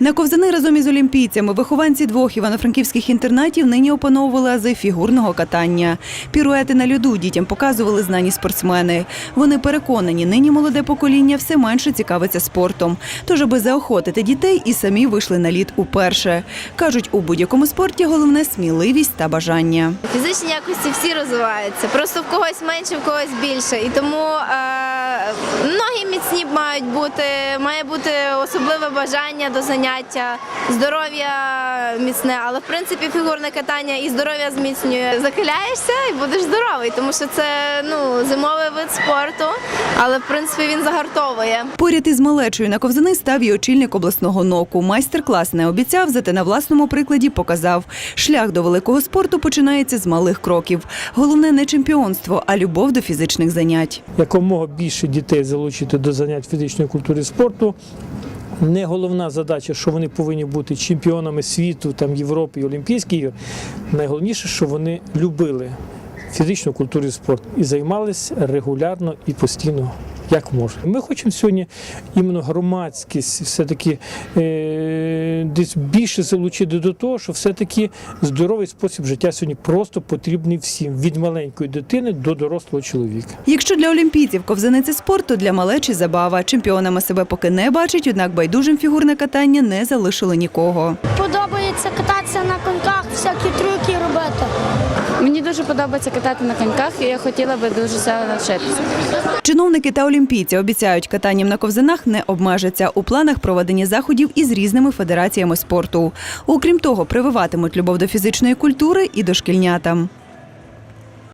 На ковзани разом із олімпійцями вихованці двох івано-франківських інтернатів нині опановували ази фігурного катання. Піруети на льоду дітям показували знані спортсмени. Вони переконані, нині молоде покоління все менше цікавиться спортом. Тож, аби заохотити дітей, і самі вийшли на лід уперше. Кажуть, у будь-якому спорті головне сміливість та бажання. Фізичні якості всі розвиваються, просто в когось менше, в когось більше. І тому е, ноги міцні мають бути, має бути особливе бажання до заняття, здоров'я міцне, але в принципі фігурне катання і здоров'я зміцнює. Закаляєшся і будеш здоровий, тому що це ну, зимовий вид спорту, але в принципі він загартовує. Поряд із малечою на ковзани став і очільник обласного ноку. Майстер-клас не обіцяв, зате на власному прикладі показав. Шлях до великого спорту починається з малих кроків. Головне не чемпіонство, а любов до фізичних занять. якомога більше дітей залучити до занять фізичної культури і спорту. Не головна задача, що вони повинні бути чемпіонами світу, там Європи і Олімпійських ігор. Найголовніше, що вони любили фізичну культуру і спорт і займалися регулярно і постійно. Як можна. Ми хочемо сьогодні іменно громадськість все-таки е, десь більше залучити до того, що все-таки здоровий спосіб життя сьогодні просто потрібний всім від маленької дитини до дорослого чоловіка. Якщо для олімпійців ковзани це спорт, для малечі забава. Чемпіонами себе поки не бачать, однак байдужим фігурне катання не залишило нікого. Подобається Мені дуже подобається катати на коньках, і я хотіла би дуже себе навчитися. Чиновники та олімпійці обіцяють, катанням на ковзанах не обмежаться. У планах проведення заходів із різними федераціями спорту. Окрім того, прививатимуть любов до фізичної культури і дошкільнятам.